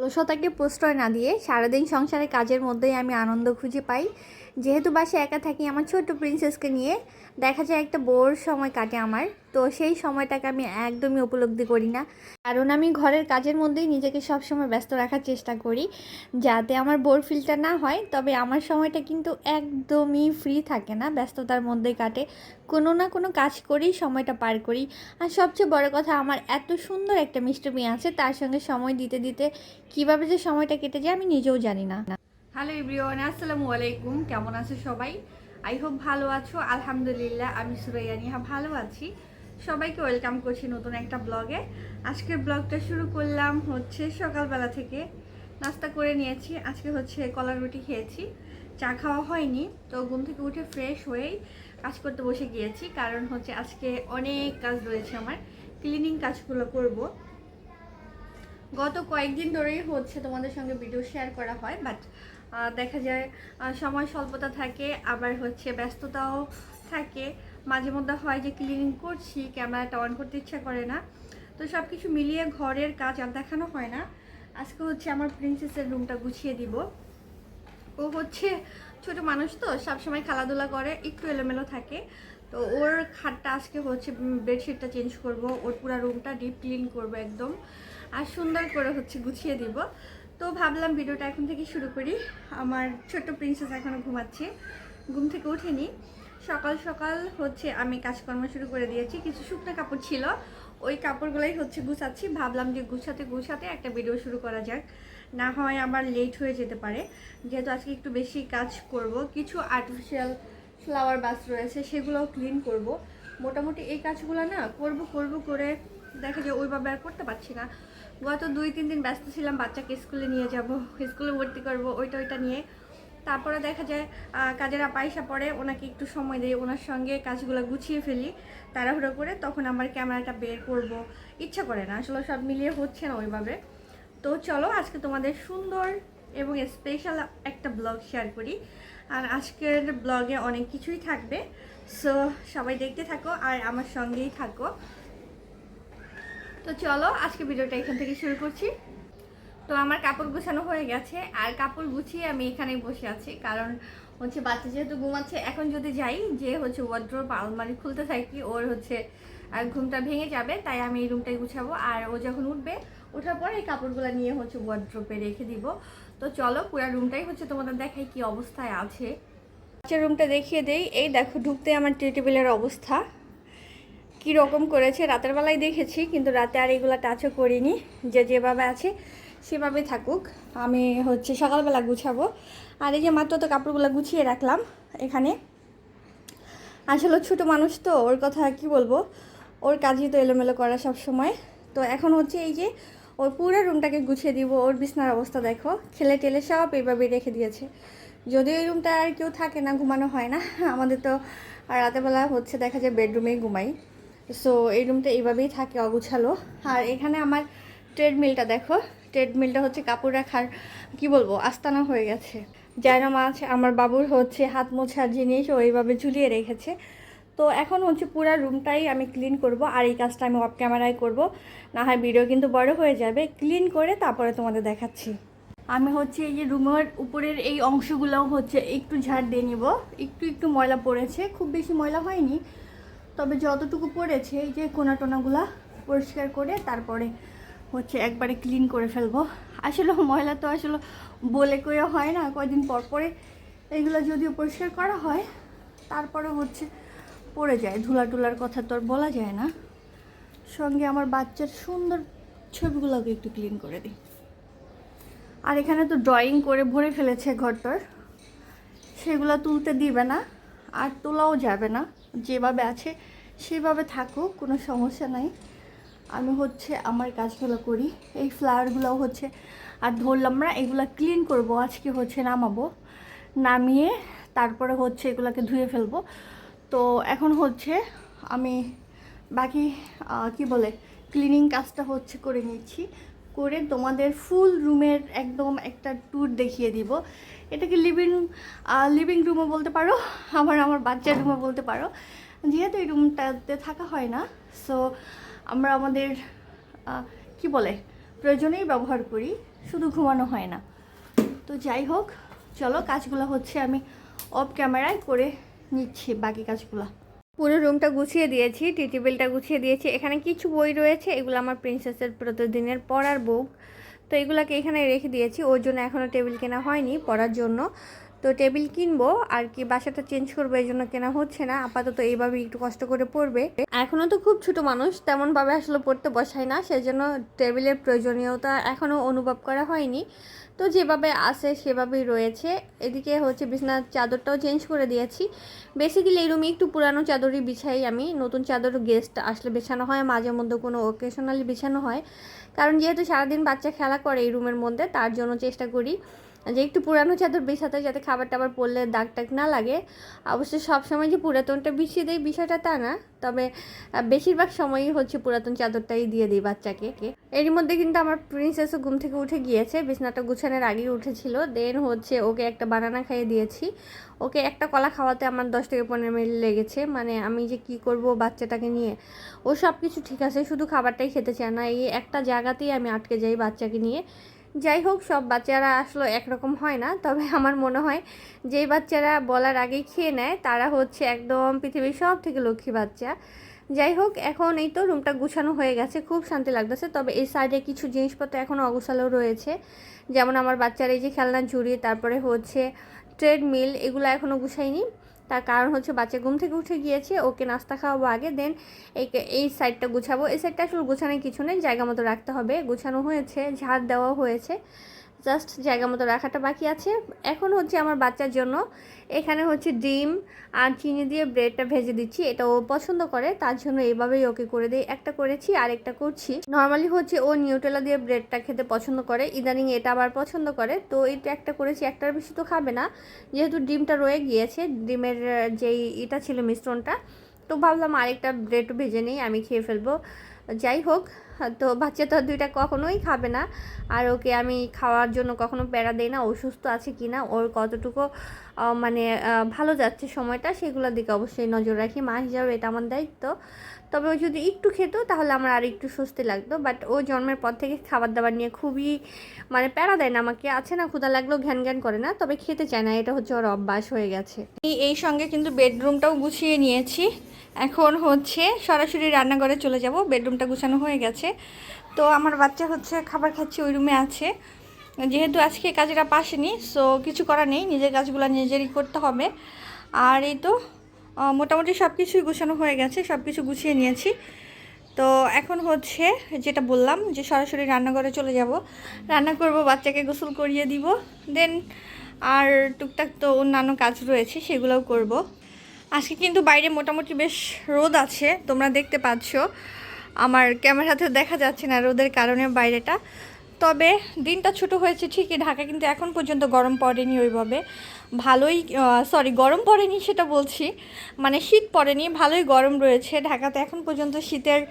অলসতাকে প্রশ্রয় না দিয়ে সারাদিন সংসারে কাজের মধ্যেই আমি আনন্দ খুঁজে পাই। যেহেতু বাসায় একা থাকি, আমার ছোট্ট প্রিন্সেসকে নিয়ে দেখা যায় একটা বোর সময় কাটে আমার। তো সেই সময়টাকে আমি একদমই উপলব্ধি করি না। কারণ আমি ঘরের কাজের মধ্যেই নিজেকে সবসময় ব্যস্ত রাখার চেষ্টা করি, যাতে আমার বোর ফিলটা না হয়। তবে আমার সময়টা কিন্তু একদমই ফ্রি থাকে না, ব্যস্ততার মধ্যে কাটে। কোনো না কোনো কাজ করেই সময়টা পার করি। আর সবচেয়ে বড় কথা, আমার এত সুন্দর একটা মিষ্টি মেয়ে আছে, তার সঙ্গে সময় দিতে দিতে কীভাবে যে সময়টা কেটে যায় আমি নিজেও জানি না। হ্যালো ইব্রিওয়ান আসসালামু আলাইকুম কেমন আছো সবাই? আই হোপ ভালো আছো। আলহামদুলিল্লাহ, আমি সুরাইয়া নিহা ভালো আছি। সবাইকে ওয়েলকাম করছি নতুন একটা ব্লগে আজকের ব্লগটা শুরু করলাম হচ্ছে সকালবেলা থেকে। নাস্তা করে নিয়েছি। আজকে হচ্ছে কলার রুটি খেয়েছি। চা খাওয়া হয়নি, তো ঘুম থেকে উঠে ফ্রেশ হয়েই কাজ করতে বসে গিয়েছি। কারণ হচ্ছে আজকে অনেক কাজ রয়েছে আমার। ক্লিনিং কাজগুলো করব। গত কয়েকদিন ধরেই হচ্ছে তোমাদের সঙ্গে ভিডিও শেয়ার করা হয় বাট দেখা যায় সময় স্বল্পতা থাকে, আবার হচ্ছে ব্যস্ততাও থাকে। মাঝে মধ্যে হয় যে ক্লিনিং করছি ক্যামেরাটা অন করতে ইচ্ছা করে না। তো সব কিছু মিলিয়ে ঘরের কাজ আর দেখানো হয় না। আজকে হচ্ছে আমার প্রিন্সেসের রুমটা গুছিয়ে দিব। ও হচ্ছে ছোট মানুষ তো, সবসময় খেলাধুলা করে, একটু এলোমেলো থাকে। তো ওর খাটটা আজকে হচ্ছে বেডশিটটা চেঞ্জ করব। ওর পুরো রুমটা ডিপ ক্লিন করব একদম। আর সুন্দর করে হচ্ছে গুছিয়ে দিব। তো ভাবলাম ভিডিওটা এখন থেকে শুরু করি। আমার ছোট্ট প্রিন্সেস এখনও ঘুমাচ্ছে। ঘুম থেকে উঠেনি। সকাল সকাল হচ্ছে আমি কাজকর্ম শুরু করে দিয়েছি। কিছু শুকনো কাপড় ছিল। ওই কাপড়গুলোই হচ্ছে গুছাচ্ছি। ভাবলাম যে গুছাতে গুছাতে একটা ভিডিও শুরু করা যাক। না হয় আমার লেট হয়ে যেতে পারে। যেহেতু আজকে একটু বেশি কাজ করব, কিছু আর্টিফিশিয়াল ফ্লাওয়ার বাস রয়েছে, সেগুলোও ক্লিন করব। মোটামুটি এই কাজগুলো না করব করব করে দেখা যায় ওইভাবে আর করতে পারছি না। গত দুই, তিন দিন ব্যস্ত ছিলাম, বাচ্চাকে স্কুলে নিয়ে যাব, স্কুলে ভর্তি করব, ওইটা ওইটা নিয়ে। তারপরে দেখা যায় কাজের পয়সা পড়ে, ওনাকে একটু সময় দিই, ওনার সঙ্গে কাজগুলো গুছিয়ে ফেলি, তাড়াহুড়ো করে তখন আমার ক্যামেরাটা বের করব। ইচ্ছা করে না, আসলে সব মিলিয়ে হচ্ছে না ওইভাবে। তো চলো, আজকে তোমাদের সুন্দর এবং স্পেশাল একটা ব্লগ শেয়ার করি। আর আজকের ব্লগে অনেক কিছুই থাকবে। সো সবাই দেখতে থাকো আর আমার সঙ্গেই থাকো। তো চলো, আজকে ভিডিওটা এখান থেকে শুরু করছি। তো আমার কাপড় গুছানো হয়ে গেছে, আর কাপড় গুছিয়ে আমি এখানেই বসে আছি। কারণ হচ্ছে বাচ্চা যেহেতু ঘুমাচ্ছে, এখন যদি যাই, যে হচ্ছে ওয়ার্ড্রোপ আলমারি খুলতে থাকি, ওর হচ্ছে ঘুমটা ভেঙে যাবে, তাই আমি এই রুমটাই গুছাবো। আর ও যখন উঠবে, ওঠার পরে এই কাপড়গুলো নিয়ে হচ্ছে ওয়ার্ড্রোপে রেখে দিব। তো চলো, পুরো রুমটাই হচ্ছে তোমাদের দেখাই কি অবস্থায় আছে। বাচ্চার রুমটা দেখিয়ে দেই। এই দেখো, ঢুকতে আমার টি টেবিলের অবস্থা। কি রকম করেছে, রাতের বেলায় দেখেছি, কিন্তু রাতে আর এগুলো টাচও করিনি। যে যেভাবে আছে সেভাবে থাকুক। আমি হচ্ছে সকালবেলা গুছাবো। আর এই যে মাত্র তো কাপড়গুলো গুছিয়ে রাখলাম এখানে। আসলে ছোট মানুষ তো, ওর কথা কি বলব? ওর কাজই তো এলোমেলো করা সব সময়। তো এখন হচ্ছে এই যে, ওর পুরো রুমটাকে গুছিয়ে দিব। ওর বিছনার অবস্থা দেখো। খেলে টেলে সব এইভাবে রেখে দিয়েছে। যদিও এই রুমটা আর কেউ থাকে না, ঘুমানো হয় না। আমাদের তো আর রাতেরবেলা হচ্ছে দেখা যায় বেডরুমেই ঘুমাই। সো এই রুমটা এইভাবেই থাকে অগুছালো। আর এখানে আমার ট্রেডমিলটা দেখো। ট্রেডমিলটা হচ্ছে কাপড় রাখার, কি বলব, আস্তানা হয়ে গেছে। জায়না মাছ আমার বাবুর হচ্ছে হাত মোছার জিনিস, ও এইভাবে ঝুলিয়ে রেখেছে। তো এখন হচ্ছে পুরো রুমটাই আমি ক্লিন করব, আর এই কাজটা আমি অফ ক্যামেরায় করব। না হয় ভিডিও কিন্তু বড় হয়ে যাবে। ক্লিন করে তারপরে তোমাদের দেখাচ্ছি। আমি হচ্ছে এই যে রুমের উপরের এই অংশগুলোও হচ্ছে একটু ঝাড় দিয়ে নিব। একটু একটু ময়লা পড়েছে। খুব বেশি ময়লা হয়নি। তবে যতটুকু পড়েছে, এই যে কোনা টোনাগুলা পরিষ্কার করে তারপরে হচ্ছে একবারে ক্লিন করে ফেলব। আসলে ময়লা তো আসলে বলে করে হয় না, কয়দিন পর পরে এইগুলো যদিও পরিষ্কার করা হয়, তারপরে হচ্ছে পড়ে যায়। ধুলা টুলার কথা তো আর বলা যায় না। সঙ্গে আমার বাচ্চার সুন্দর ছবিগুলোকে একটু ক্লিন করে দিই। আর এখানে তো ড্রয়িং করে ভরে ফেলেছে ঘরটার। সেগুলো তুলতে দিবে না, আর তোলাও যাবে না। যেভাবে আছে, সেভাবে থাকুক, কোনো সমস্যা নাই। আমি হচ্ছে আমার কাজগুলো করি, এই ফ্লাওয়ারগুলোও হচ্ছে। আর ধরলাম না, এগুলো ক্লিন করব, আজকে হচ্ছে নামাবো। নামিয়ে তারপরে হচ্ছে এগুলোকে ধুয়ে ফেলব। তো এখন হচ্ছে আমি বাকি কি বলে ক্লিনিং কাজটা হচ্ছে করে নিচ্ছি। করে তোমাদের ফুল রুমের একদম একটা ট্যুর দেখিয়ে দিব। এটাকে লিভিং লিভিং রুমও বলতে পারো, আবার আমার বাচ্চার রুমও বলতে পারো। যেহেতু এই রুমটাতে থাকা হয় না সো আমরা আমাদের কি বলে, প্রয়োজনেই ব্যবহার করি, শুধু ঘুমানো হয় না। তো যাই হোক, চলো কাজগুলো হচ্ছে আমি অফ ক্যামেরায় করে নিচ্ছি বাকি কাজগুলো। পুরো রুমটা গুছিয়ে দিয়েছি টি টেবিলটা গুছিয়ে দিয়েছি। এখানে কিছু বই রয়েছে, এগুলো আমার প্রিন্সেসের প্রতিদিনের পড়ার বুক তো এগুলাকে এখানে রেখে দিয়েছি। ওর জন্য এখনও টেবিল কেনা হয়নি পড়ার জন্য। তো টেবিল কিনবো আর কি বাসাটা চেঞ্জ করব, এই জন্য কেনা হচ্ছে না। আপাতত এইভাবে একটু কষ্ট করে পড়বে। এখনও তো খুব ছোট মানুষ, তেমনভাবে আসলে পড়তে বসায় না, সেজন্য টেবিলের প্রয়োজনীয়তা এখনও অনুভব করা হয়নি। তো যেভাবে আছে সেভাবেই রয়েছে। এদিকে হচ্ছে বিছনার চাদরটাও চেঞ্জ করে দিয়েছি। বেসিক্যালি এই রুমে একটু পুরানো চাদরই বিছাই আমি। নতুন চাদর গেস্ট আসলে বিছানো হয়, মাঝে মধ্যে কোনো ওকেশনালি বিছানো হয়। কারণ যেহেতু সারাদিন বাচ্চা খেলা করে এই রুমের মধ্যে, তার জন্য চেষ্টা করি। যে একটু পুরানো চাদর বিছাতে যাতে খাবার টাবার পড়লে দাগ টাগ না লাগে। অবশ্য সবসময় যে পুরাতনটা বিছিয়ে দেয় বিষয়টা তা না, তবে বেশিরভাগ সময়ই হচ্ছে পুরাতন চাদরটাই দিয়ে দিই বাচ্চাকে। এরই মধ্যে কিন্তু আমার প্রিন্সেসও ঘুম থেকে উঠে গিয়েছে, বিছনাটা গুছানোর আগেই উঠেছিল। দেন হচ্ছে ওকে একটা বানানা খাইয়ে দিয়েছি। ওকে একটা কলা খাওয়াতে আমার দশ থেকে পনেরো মিনিট লেগেছে। মানে আমি যে কি করব বাচ্চাটাকে নিয়ে, ও সব কিছু ঠিক আছে, শুধু খাবারটাই খেতে চায় না, এই একটা জায়গাতেই আমি আটকে যাই বাচ্চাকে নিয়ে। যাই হোক, সব বাচ্চারা আসলে একরকম হয় না। তবে আমার মনে হয় যেই বাচ্চারা বলার আগেই খেয়ে নেয়, তারা হচ্ছে একদম পৃথিবীর সব থেকে লক্ষ্মী বাচ্চা। যাই হোক, এখন এই তো রুমটা গুছানো হয়ে গেছে, খুব শান্তি লাগতেছে। তবে এই সাইডে কিছু জিনিসপত্র এখনও অগোছালো রয়েছে। যেমন আমার বাচ্চার এই যে খেলনা ঝুড়ি, তারপরে হচ্ছে ট্রেডমিল এগুলো এখনও গুছাইনি। তার কারণ হচ্ছে বাচ্চা ঘুম থেকে উঠে গিয়েছে, ওকে নাস্তা খাওয়াবো আগে দেন এই এই সাইডটা গুছাবো। এই সাইডটা আসলে গুছানোর কিছু নেই, জায়গা মতো রাখতে হবে। গুছানো হয়েছে, ঝাড় দেওয়া হয়েছে। জাস্ট জায়গা মতো রাখাটা বাকি আছে। এখন হচ্ছে আমার বাচ্চার জন্য এখানে হচ্ছে ডিম আর চিনি দিয়ে ব্রেডটা ভেজে দিচ্ছি, এটা ও পছন্দ করে, তার জন্য এইভাবেই ওকে করে দিই। একটা করেছি আর একটা করছি। নর্মালি হচ্ছে ও নিউটেলা দিয়ে ব্রেডটা খেতে পছন্দ করে, ইদানিং এটা আবার পছন্দ করে। তো এটা একটা করেছি, একটার বেশি তো খাবে না, যেহেতু ডিমটা রয়ে গিয়েছে, ডিমের, যেই এটা ছিল মিশ্রণটা, তো ভাবলাম আরেকটা ব্রেড ভেজে নিই, আমি খেয়ে ফেলব। যাই হোক, তো বাচ্চা তো আর দুইটা কখনোই খাবে না। আর ওকে আমি খাওয়ার জন্য কখনো প্যারা দেই না অসুস্থ আছে কি না ওর কতটুকু মানে ভালো যাচ্ছে সময়টা, সেগুলোর দিকে অবশ্যই নজর রাখি। মা হিসাবে এটা আমার দায়িত্ব। তবে ও যদি একটু খেত, তাহলে আমার আর একটু স্বস্তি লাগতো। বাট ও জন্মের পর থেকে খাবার দাবার নিয়ে খুবই মানে প্যারা দেয় না আমাকে। আছে না, ক্ষুধা লাগলেও ঘ্যান ঘ্যান করে না, তবে খেতে চায় না। এটা হচ্ছে ওর অভ্যাস হয়ে গেছে। এই সঙ্গে কিন্তু বেডরুমটাও গুছিয়ে নিয়েছি। এখন হচ্ছে সরাসরি রান্নাঘরে চলে যাব। বেডরুমটা গুছানো হয়ে গেছে। তো আমার বাচ্চা হচ্ছে খাবার খাচ্ছে, ওই রুমে আছে। যেহেতু আজকে কাজেরা পাসেনি সো কিছু করার নেই, নিজের কাজগুলো নিজেরই করতে হবে। আর এই তো মোটামুটি সব কিছুই গুছানো হয়ে গেছে সব কিছু গুছিয়ে নিয়েছি। তো এখন হচ্ছে যেটা বললাম যে সরাসরি রান্নাঘরে চলে যাব। রান্না করব, বাচ্চাকে গোসল করিয়ে দিব দেন আর টুকটাক তো অন্যান্য কাজ রয়েছে, সেগুলোও করব। আজকে কিন্তু বাইরে মোটামুটি বেশ রোদ আছে, তোমরা দেখতে পাচ্ছ। আমার ক্যামেরাতে দেখা যাচ্ছে না রোদের কারণে বাইরেটা। তবে দিনটা ছোট হয়েছে ঠিকই ঢাকা কিন্তু এখন পর্যন্ত গরম পড়েনি ওইভাবে। ভালোই সরি গরম পড়েনি সেটা বলছি। মানে শীত পড়েনি, ভালোই গরম রয়েছে। ঢাকাতে এখন পর্যন্ত শীতের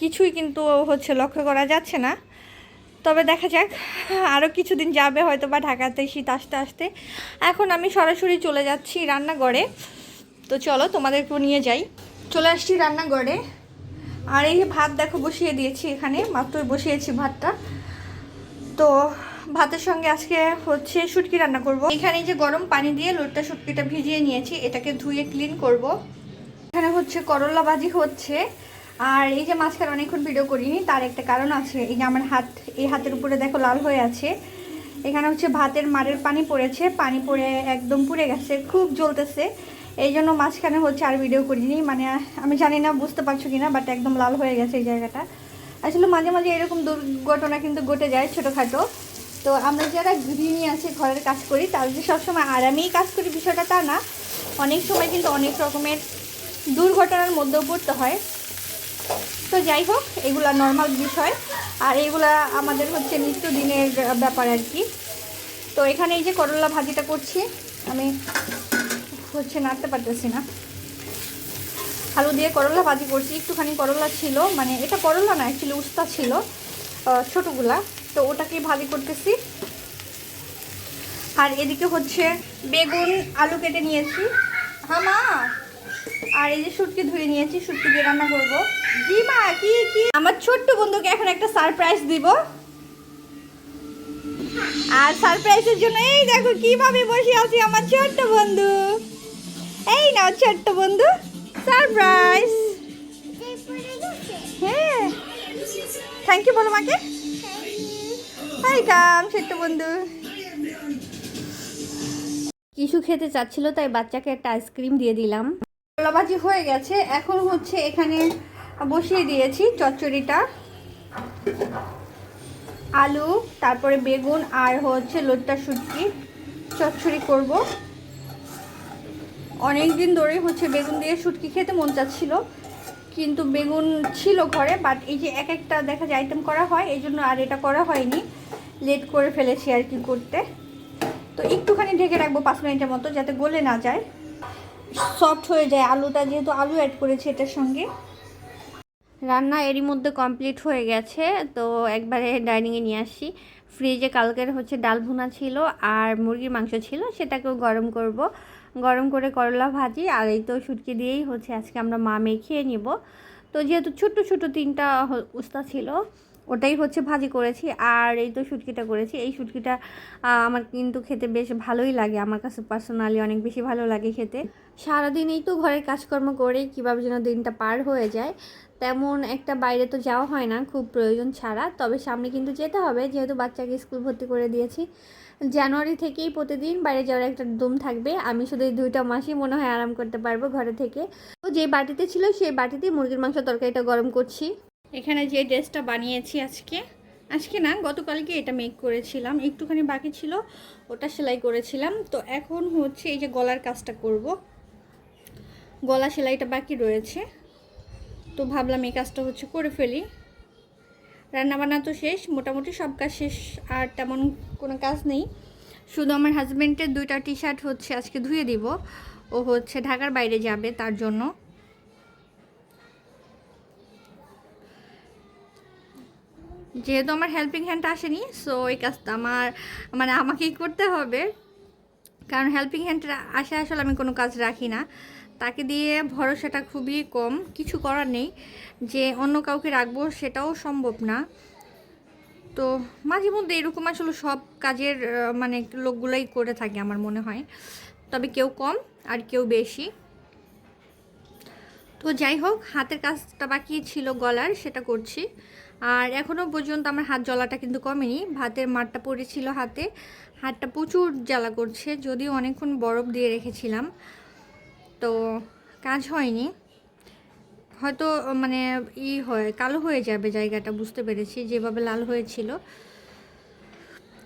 কিছুই কিন্তু হচ্ছে লক্ষ্য করা যাচ্ছে না। তবে দেখা যাক আরও কিছুদিন যাবে হয়তো বা ঢাকাতে শীত আসতে আসতে। এখন আমি সরাসরি চলে যাচ্ছি রান্নাঘরে। তো চলো তোমাদেরকেও নিয়ে যাই। চলে আসছি রান্নাঘরে। আর এই ভাত দেখো বসিয়ে দিয়েছি এখানে, মাত্রই বসিয়েছি ভাতটা। তো ভাতের সঙ্গে আজকে হচ্ছে শুটকি রান্না করব। এখানে যে গরম পানি দিয়ে লোটটা শুটকিটা ভিজিয়ে নিয়েছি, এটাকে ধুয়ে ক্লিন করব। এখানে হচ্ছে করলা ভাজি হচ্ছে, আর এই যে মাঝখানে অনেকক্ষণ ভিডিও করিনি, তার একটা কারণ আছে। এই যে আমার হাত, এই হাতের উপরে দেখো লাল হয়ে আছে। এখানে হচ্ছে ভাতের মারের পানি পড়েছে, পানি পড়ে একদম পুড়ে গেছে, খুব জ্বলতেছে। এই জন্য মাঝখানে হচ্ছে আর ভিডিও করিনি মানে আমি জানি না, বুঝতে পারছ কিনা বাট একদম লাল হয়ে গেছে এই জায়গাটা। আসলে মাঝে মাঝে এরকম দুর্ঘটনা কিন্তু ঘটে যায় ছোটোখাটো। তো আমরা যারা গৃহিণী আছে, ঘরের কাজ করি তাদের যে সবসময় আরামেই কাজ করি বিষয়টা তা না। অনেক সময় কিন্তু অনেক রকমের দুর্ঘটনার মধ্যেও পড়তে হয়। তো যাই হোক, এগুলা নর্মাল বিষয়। আর এগুলা আমাদের হচ্ছে নিত্যদিনের ব্যাপার আর কি। তো এখানে এই যে করলা ভাজিটা করছি, আমি হচ্ছে নাড়তে পারতেছি না। আলু দিয়ে করলা ভাজি করছি। একটুখানি করলা ছিল মানে এটা করলা না অ্যাকচুয়ালি উস্তা ছিল ছোটোগুলা। তো ওটাকেই ভাজি করতেছি। আর এদিকে হচ্ছে বেগুন, আলু কেটে নিয়েছি। হ্যাঁ মা? আর এই যে শুটকি ধুয়ে নিয়েছি শুটকি দিয়ে রান্না করব। জি মা, কি কি? আমার ছোট্ট বন্ধুকে এখন একটা সারপ্রাইজ দিব। আর সারপ্রাইজের জন্য, এই দেখো কীভাবে বসে আছি আমার ছোট্ট বন্ধু। এই নাও ছোট্ট বন্ধু। সারপ্রাইজ হ্যাঁ থ্যাংক ইউ বলো মাকে ওয়েলকাম ছোট্ট বন্ধু কিছু খেতে চাচ্ছিল তাই বাচ্চাকে একটা আইসক্রিম দিয়ে দিলাম কলাবাজি হয়ে গেছে এখন হচ্ছে এখানে বসিয়ে দিয়েছি চচ্চড়িটা আলু তারপরে বেগুন আর হচ্ছে লোটটা শুটকি চচ্চড়ি করব অনেক দিন ধরেই হচ্ছে বেগুন দিয়ে শুটকি খেতে মন চাচ্ছিল, কিন্তু বেগুন ছিল ঘরে বাট এই যে এক একটা দেখা যায় আইটেম করা হয়, এই জন্য আর এটা করা হয়নি। লেট করে ফেলেছি আর কি করতে। তো একটুখানি ঢেকে রাখব পাঁচ মিনিটের মতো যাতে গলে না যায়। সফট হয়ে যায় আলুটা, যেহেতু আলু অ্যাড করেছি এটার সঙ্গে। রান্না এরই মধ্যে কমপ্লিট হয়ে গেছে, তো একবারে ডাইনিংয়ে নিয়ে আসি। ফ্রিজে কালকের হচ্ছে ডাল ভুনা ছিল আর মুরগির মাংস ছিল, সেটাকেও গরম করব। গরম করে করলা ভাজি আর এই তো শুটকি দিয়েই হচ্ছে আজকে আমরা মা মেয়ে খেয়ে নিব। তো যেহেতু ছোট্ট ছোট তিনটা উস্তা ছিল, ওটাই হচ্ছে ভাজি করেছি আর এই তো শুটকিটা করেছি। এই শুটকিটা আমার কিন্তু খেতে বেশ ভালোই লাগে। আমার কাছে পার্সোনালি অনেক বেশি ভালো লাগে খেতে। সারাদিন এই তো ঘরের কাজকর্ম করে কীভাবে যেন দিনটা পার হয়ে যায়। তেমন একটা বাইরে তো যাওয়া হয় না, খুব প্রয়োজন ছাড়া। তবে সামনে কিন্তু যেতে হবে, যেহেতু বাচ্চাকে স্কুল ভর্তি করে দিয়েছি। জানুয়ারি থেকেই প্রতিদিন বাইরে যাওয়ার একটা দম থাকবে। আমি শুধু এই দুইটা মাসই মনে হয় আরাম করতে পারব ঘরে থেকে। তো যে বাটিতে ছিল সেই বাটিতে মুরগির মাংস তরকারিটা গরম করছি। এখানে যে ড্রেসটা বানিয়েছি আজকে আজকে না গতকালকে এটা মেক করেছিলাম। একটুখানি বাকি ছিল, ওটা সেলাই করেছিলাম। তো এখন হচ্ছে এই যে গলার কাজটা করব। গলা সেলাইটা বাকি রয়েছে। তো ভাবলাম এই কাজটা হচ্ছে করে ফেলি। রান্নাবান্না তো শেষ, মোটামুটি সব কাজ শেষ, আর তেমন কোনো কাজ নেই। শুধু আমার হাজব্যান্ডের দুইটা টি শার্ট হচ্ছে আজকে ধুয়ে দিব। ও হচ্ছে ঢাকার বাইরে যাবে তার জন্য। যেহেতু আমার হেল্পিং হ্যান্ড আসেনি সো এই কাজটা আমার মানে আমাকেই করতে হবে। কারণ হেল্পিং হ্যান্ড আসে আসলে আমি কোনো কাজ রাখি না। তাকে দিয়ে ভরসাটা খুবই কম। কিছু করার নেই যে অন্য কাউকে রাখব সেটাও সম্ভব না। তো মাঝে মধ্যে এরকম আসলে সব কাজের মানে লোকগুলাই করে থাকে আমার মনে হয়। তবে কেউ কম আর কেউ বেশি। তো যাই হোক, হাতের কাজটা বাকি ছিল গলার, সেটা করছি। আর এখনও পর্যন্ত আমার হাত জ্বলাটা কিন্তু কমেনি। ভাতের মাঠটা পড়েছিল হাতে। হাতটা প্রচুর জ্বালা করছে, যদিও অনেকক্ষণ বরফ দিয়ে রেখেছিলাম। তো কাজ হয়নি। হয়তো মানে ই হয়, কালো হয়ে যাবে জায়গাটা, বুঝতে পেরেছি, যেভাবে লাল হয়েছিল।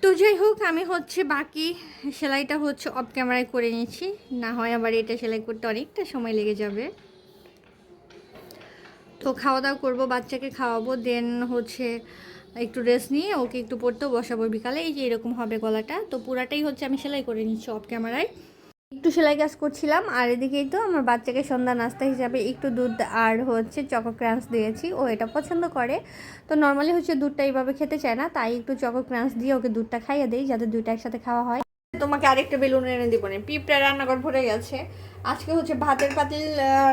তো যাই হোক, আমি হচ্ছে বাকি সেলাইটা হচ্ছে অফ ক্যামেরায় করে নিচ্ছি। না হয় আবার এটা সেলাই করতে অনেকটা সময় লেগে যাবে। তো খাওয়া দাওয়া করব, বাচ্চাকে খাওয়াবো দেন হচ্ছে একটু রেস্ট নিয়ে ওকে একটু পড়তেও বসাবো বিকালে। এই যে এরকম হবে গলাটা। তো পুরাটাই হচ্ছে আমি সেলাই করে নিচ্ছি অফ ক্যামেরায় একটু সেলাই কাজ করছিলাম, আর এদিকেই তো আমার বাচ্চাকে সন্ধ্যা নাস্তা হিসাবে একটু দুধ আর হচ্ছে চকো ক্রাঞ্চ দিয়েছি, ও এটা পছন্দ করে। তো নর্মালি হচ্ছে দুধটা এইভাবে খেতে চায় না, তাই একটু চকো ক্রাঞ্চ দিয়ে ওকে দুধটা খাইয়ে দিই যাতে দুধটা একসাথে খাওয়া হয়। তোমাকে আরেকটা বেলুন এনে দিব না পিঁপড়া রান্নাঘর ভরে গেছে। আজকে হচ্ছে ভাতের পাতিল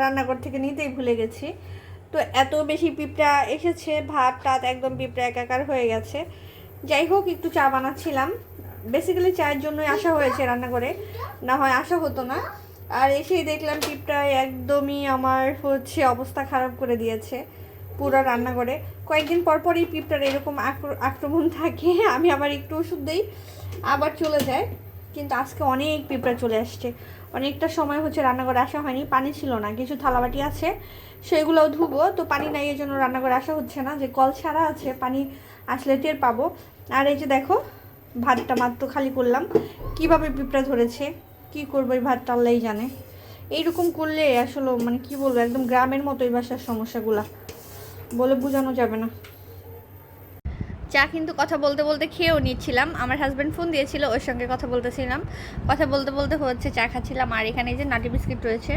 রান্নাঘর থেকে নিতেই ভুলে গেছি। তো এত বেশি পিঁপড়া এসেছে, ভাত, টাত একদম পিঁপড়া একাকার হয়ে গেছে। যাই হোক, একটু চা বানাচ্ছিলাম। বেসিক্যালি চায়ের জন্যই আসা হয়েছে রান্না করে। না হয় আসা হতো না। আর এসেই দেখলাম পিঁপড়া একদমই আমার হচ্ছে অবস্থা খারাপ করে দিয়েছে পুরো রান্না করে। কয়েকদিন পর পরই পিঁপড়ার এরকম আক্র- আক্রমণ থাকে, আমি আবার একটু ওষুধ দিই, আবার চলে যায়। কিন্তু আজকে অনেক পিঁপড়া চলে আসছে। অনেকটা সময় হচ্ছে রান্নাঘরে আসা হয়নি, পানি ছিল না, কিছু থালাবাটি আছে, সেগুলোও ধুবো। তো পানি নাই এই জন্য রান্নাঘরে আসা হচ্ছে না। যে কল ছাড়া আছে, পানি আসলে টের পাবো। আর এই যে দেখো ভাতটা মাত্র খালি করলাম। কীভাবে পিঁপড়া ধরেছে, কি করব এই ভাতটা আল্লাহই জানে। এইরকম করলে আসলে মানে কি বলব, একদম গ্রামের মতো এই বাসার সমস্যাগুলা। বলে বোঝানো যাবে না। চা কিন্তু কথা বলতে বলতে খেয়েও নিচ্ছিলাম। আমার হাজব্যান্ড ফোন দিয়েছিল, ওর সঙ্গে কথা বলতেছিলাম। কথা বলতে বলতে হচ্ছে, চা খাচ্ছিলাম। আর এখানে যে নাটি বিস্কিট রয়েছে।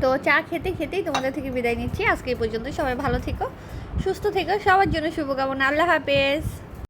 তো চা খেতে খেতেই তোমাদের থেকে বিদায় নিচ্ছি। আজকে এই পর্যন্ত সবাই ভালো থেকো, সুস্থ থেকো। সবার জন্য শুভকামনা। আল্লাহ হাফেজ।